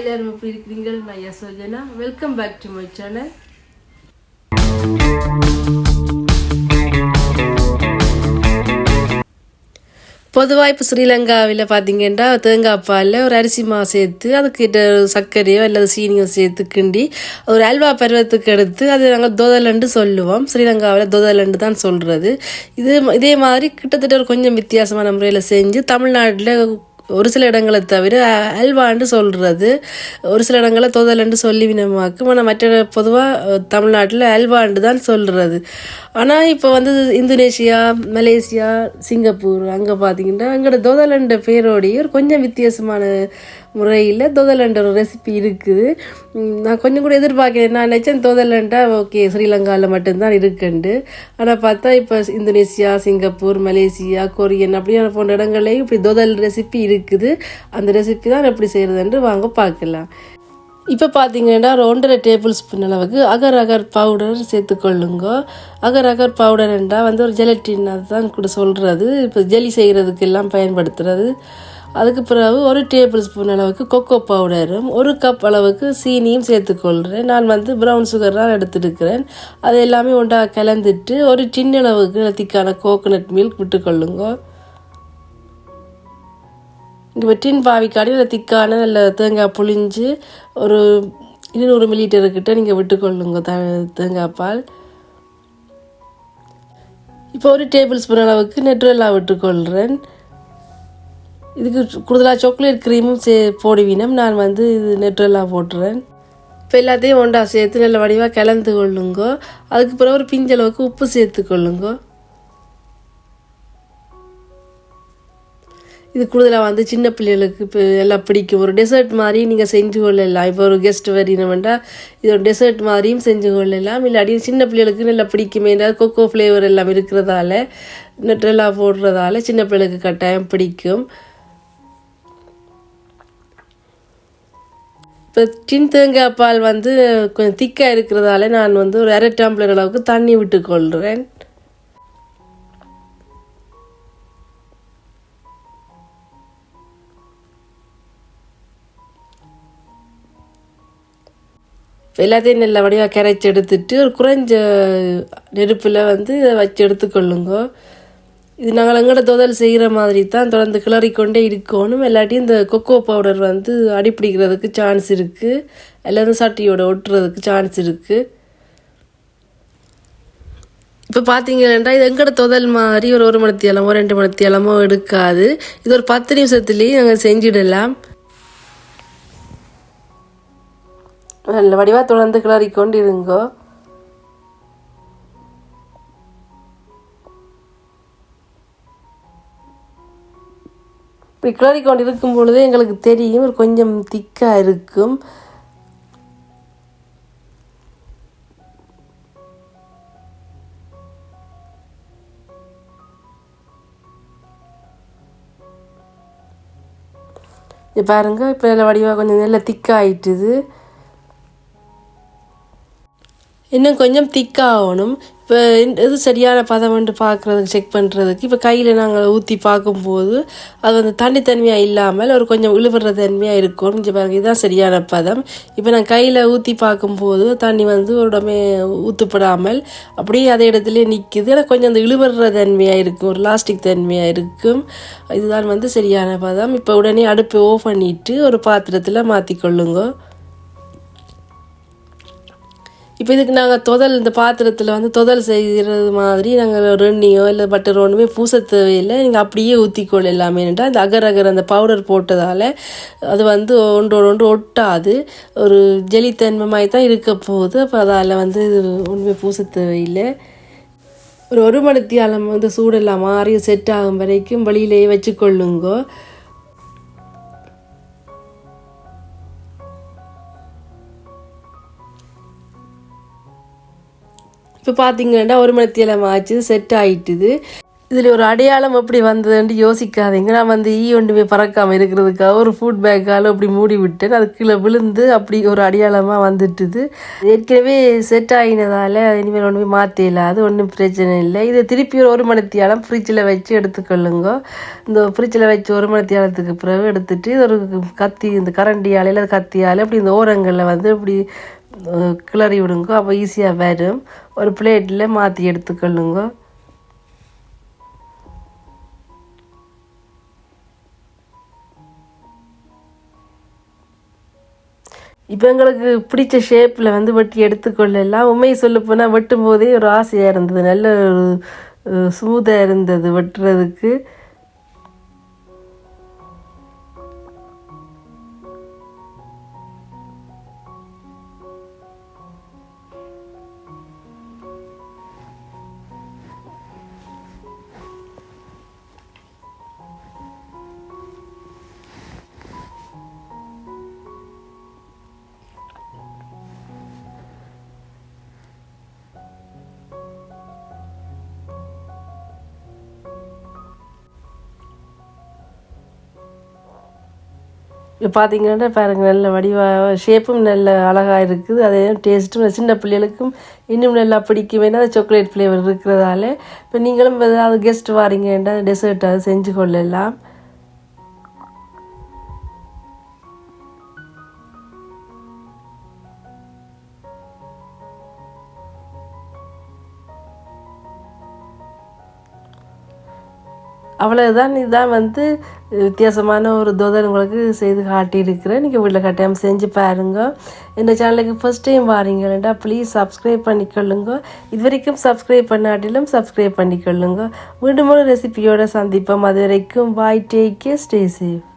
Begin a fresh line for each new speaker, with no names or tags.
எல்லாரும் எப்படி இருக்கிறீங்கள் நான் Yasojana. Welcome back to my channel பொதுவாக இப்போ ஸ்ரீலங்காவில் பார்த்தீங்கன்னா தேங்காய் பாலில் ஒரு அரிசி மாவு சேர்த்து அதுக்கிட்ட சர்க்கரையோ அல்லது சீனியோ சேர்த்து கிண்டி ஒரு அல்வா பருவத்துக்கு எடுத்து அது நாங்கள் தோதலண்டு சொல்லுவோம். ஸ்ரீலங்காவில் தோதலண்டு தான் சொல்கிறது இது இதே மாதிரி கிட்டத்தட்ட ஒரு கொஞ்சம் வித்தியாசமான முறையில் செஞ்சு தமிழ்நாட்டில் ஒரு சில இடங்களை தவிர அல்வான்னு சொல்கிறது ஒரு சில இடங்களை தொதலண்டு சொல்லி வினமாக்கும். ஆனால் மற்ற பொதுவாக தமிழ்நாட்டில் அல்வாண்டு தான் சொல்கிறது ஆனால் இப்போ வந்து இந்தோனேஷியா மலேசியா சிங்கப்பூர் அங்கே பார்த்தீங்கன்னா அங்கோட தொதலண்ட பேரோடைய ஒரு கொஞ்சம் வித்தியாசமான முறையில் தொதலண்ட ஒரு ரெசிபி இருக்குது. நான் கொஞ்சம் கூட எதிர்பார்க்கிறேன் நான் நினச்சேன் தோதலண்டா ஓகே ஸ்ரீலங்காவில் மட்டும்தான் இருக்குண்டு ஆனால் பார்த்தா இப்போ இந்தோனேஷியா சிங்கப்பூர் மலேசியா கொரியன் அப்படியான போன்ற இடங்கள்லையும் இப்படி தோதல் ரெசிபி இருக்குது. அந்த ரெசிபி தான் எப்படி செய்கிறதுன்று வாங்க பார்க்கலாம். இப்போ பார்த்தீங்கன்னா ஒரு ஒன்றரை டேபிள் ஸ்பூன் அளவுக்கு அகர் அகர் பவுடர் சேர்த்துக்கொள்ளுங்க அகர் அகர் பவுடர்ன்றா வந்து ஒரு ஜெலட்டின் அதுதான் கூட சொல்கிறது இப்போ ஜெலி செய்கிறதுக்கு எல்லாம் பயன்படுத்துறது. அதுக்கு பிறகு ஒரு டேபிள் ஸ்பூன் அளவுக்கு கொக்கோ பவுடரும் ஒரு கப் அளவுக்கு சீனியும் சேர்த்துக்கொள்கிறேன் நான் வந்து ப்ரௌன் சுகர் தான் எடுத்துருக்கிறேன் அது எல்லாமே ஒன்றாக கலந்துட்டு ஒரு சின்ன அளவுக்கு திக்கான கோகோனட் மில்க் விட்டுக்கொள்ளுங்க. இங்கே டின் பாவிக்காடி நல்ல திக்கான நல்ல தேங்காய் புளிஞ்சு ஒரு இருநூறு மில்லிலிட்டருக்கிட்ட நீங்கள் விட்டுக்கொள்ளுங்க த தேங்காய் பால். இப்போ ஒரு டேபிள் ஸ்பூன் அளவுக்கு நெட்ரெல்லாம் விட்டுக்கொள்கிறேன் இதுக்கு கூடுதலாக சாக்லேட் க்ரீமும் சே போடுவினம். நான் வந்து இது நெட்ரெல்லாம் போட்டுறேன். இப்போ எல்லாத்தையும் ஒன்றா சேர்த்து நல்ல வடிவாக கலந்து கொள்ளுங்கோ. அதுக்கு பிறகு ஒரு பிஞ்சளவுக்கு உப்பு சேர்த்து கொள்ளுங்கோ. இது கூடுதலாக வந்து சின்ன பிள்ளைகளுக்கு இப்போ எல்லாம் பிடிக்கும். ஒரு டெசர்ட் மாதிரி நீங்கள் செஞ்சு கொள்ளலாம். இப்போ ஒரு கெஸ்ட் வரீனமெண்டா இது ஒரு டெசர்ட் மாதிரியும் செஞ்சு கொள்ளலாம். இல்லாட்டி சின்ன பிள்ளைகளுக்கு நல்லா பிடிக்குமே. ஏதாவது கொக்கோ ஃப்ளேவர் எல்லாம் இருக்கிறதால நெட்ரெல்லாம் போடுறதால சின்ன பிள்ளைகளுக்கு கட்டாயம் பிடிக்கும். இப்போ டின் தேங்காய் பால் வந்து கொஞ்சம் திக்காக இருக்கிறதால நான் வந்து ஒரு அரை டம்ளர் அளவுக்கு தண்ணி விட்டுக்கொள்கிறேன் எல்லாத்தையும் நல்ல வடிவாக கரைச்சி எடுத்துட்டு ஒரு குறைஞ்ச நெருப்பில் வந்து இதை வச்சு எடுத்துக்கொள்ளுங்க இது நாங்கள் எங்கட தொதல் செய்கிற மாதிரி தான் தொடர்ந்து கிளறிக்கொண்டே இருக்கணும். இல்லாட்டி இந்த கொக்கோ பவுடர் வந்து அடிப்பிடிக்கிறதுக்கு சான்ஸ் இருக்குது எல்லாரும் சட்டியோட ஒட்டுறதுக்கு சான்ஸ் இருக்குது இப்போ பார்த்தீங்கன்னா இது எங்கட தொதல் மாதிரி ஒரு ஒரு மணி தேலமோ ரெண்டு மணி தேலமோ எடுக்காது. இது ஒரு பத்து நிமிஷத்துலேயும் நாங்கள் செஞ்சிடலாம். நல்ல வடிவாக தொடர்ந்து கிளறிக்கொண்டு இருங்கோ இப்படி கிளறி கொண்டு இருக்கும் எங்களுக்கு தெரியும் கொஞ்சம் திக்காக இருக்கும். இது பாருங்க இப்போ நல்ல வடிவாக கொஞ்சம் நல்ல திக்காயிட்டுது. இன்னும் கொஞ்சம் திக்காகணும். இப்போ எது சரியான பதம்ன்ட்டு பார்க்குறதுக்கு செக் பண்ணுறதுக்கு இப்போ கையில் நாங்கள் ஊற்றி பார்க்கும்போது அது வந்து தனித்தன்மையாக இல்லாமல் ஒரு கொஞ்சம் இழுபடுற தன்மையாக இருக்கும். இங்கே பாருங்கள் இதுதான் சரியான பதம். இப்போ நான் கையில் ஊற்றி பார்க்கும்போது தண்ணி வந்து உடமே ஊற்றுப்படாமல் அப்படியே அதே இடத்துல நிற்குது ஆனால் கொஞ்சம் அந்த இழுபடுற தன்மையாக இருக்கும் ஒரு லாஸ்டிக் தன்மையாக இருக்கும். இதுதான் வந்து சரியான பதம். இப்போ உடனே அடுப்பை ஓஃப் பண்ணிவிட்டு ஒரு பாத்திரத்தில் மாற்றிக்கொள்ளுங்க இப்போ இதுக்கு நாங்கள் தொதல் இந்த பாத்திரத்தில் வந்து தொதல் செய்கிறது மாதிரி நாங்கள் ரெண்ணியோ இல்லை பட்டர் ஒன்றுமே பூச தேவையில்லை. நீங்கள் அப்படியே ஊற்றிக்கொள்ள எல்லாமே அந்த அகர் அகர் அந்த பவுடர் போட்டதால் அது வந்து ஒன்றோடு ஒன்று ஒட்டாது. ஒரு ஜெலித்தன்மை மாதிரி தான் இருக்க போகுது. அப்போ அதால் வந்து ஒன்றுமே பூச தேவையில்லை. ஒரு ஒரு மணித்தியாலம் வந்து சூடெல்லாம் மாறி செட் ஆகும் வரைக்கும் வெளியிலேயே வச்சுக்கொள்ளுங்கோ. இப்போ பார்த்தீங்கன்னா ஒரு மணித்தியாலம் ஆச்சு செட் ஆகிட்டுது இதில் ஒரு அடையாளம் எப்படி வந்ததுன்ட்டு யோசிக்காதீங்க. நான் வந்து ஈ ஒன்றுமே பறக்காமல் இருக்கிறதுக்காக ஒரு ஃபுட் பேக்கால் அப்படி மூடி விட்டேன். அது கீழே விழுந்து அப்படி ஒரு அடையாளமாக வந்துட்டுது. ஏற்கனவே செட் ஆகினதால் இனிமேல் ஒன்றுமே மாற்றல அது ஒன்றும் பிரச்சனை இல்லை. இதை திருப்பி ஒரு ஒரு மணித்தியாலம் ஃப்ரிட்ஜில் வச்சு எடுத்துக்கொள்ளுங்க. இந்த ஃப்ரிட்ஜில் வச்சு ஒரு மணித்தியாலத்துக்கு பிறகு எடுத்துகிட்டு இது ஒரு கத்தி இந்த கரண்டியால் இல்லை கத்தியால் அப்படி இந்த ஓரங்களில் வந்து இப்படி கிளறி விடுங்க அப்போ ஈஸியாக வரும். ஒரு பிளேட்டில் மாற்றி எடுத்துக்கொள்ளுங்க. இப்போ எங்களுக்கு பிடிச்ச ஷேப்பில் வந்து வெட்டி எடுத்துக்கொள்ளலாம். உண்மையை சொல்ல போனால் வெட்டும் போதே ஒரு ஆசையாக இருந்தது. நல்ல ஒரு ஸ்மூத்தாக இருந்தது வெட்டுறதுக்கு. இப்போ பார்த்தீங்கன்னா பாருங்க நல்ல வடிவாக ஷேப்பும் நல்ல அழகாக இருக்குது. அதே டேஸ்ட்டும் சின்ன பிள்ளைகளுக்கும் இன்னும் நல்லா பிடிக்கும். ஏன்னா சாக்லேட் ஃப்ளேவர் இருக்கிறதால. இப்போ நீங்களும் ஏதாவது கெஸ்ட் வாரீங்கன்னா டெசர்ட் அது செஞ்சு கொள்ளலாம். அவ்வளவுதான். இதுதான் வந்து வித்தியாசமான ஒரு தோதல் உங்களுக்கு செய்து காட்டியிருக்கிறேன். நீங்கள் வீட்டில் கட்டாயம் செஞ்சு பாருங்க. இந்த சேனலுக்கு ஃபர்ஸ்ட் டைம் வாரீங்கன்னா ப்ளீஸ் சப்ஸ்கிரைப் பண்ணிக்கொள்ளுங்க. இது வரைக்கும் சப்ஸ்கிரைப் பண்ணாட்டிலும் சப்ஸ்கிரைப் பண்ணிக்கொள்ளுங்க. மீண்டும் ஒரு ரெசிபியோட சந்திப்போம். அது வரைக்கும் bye take care stay safe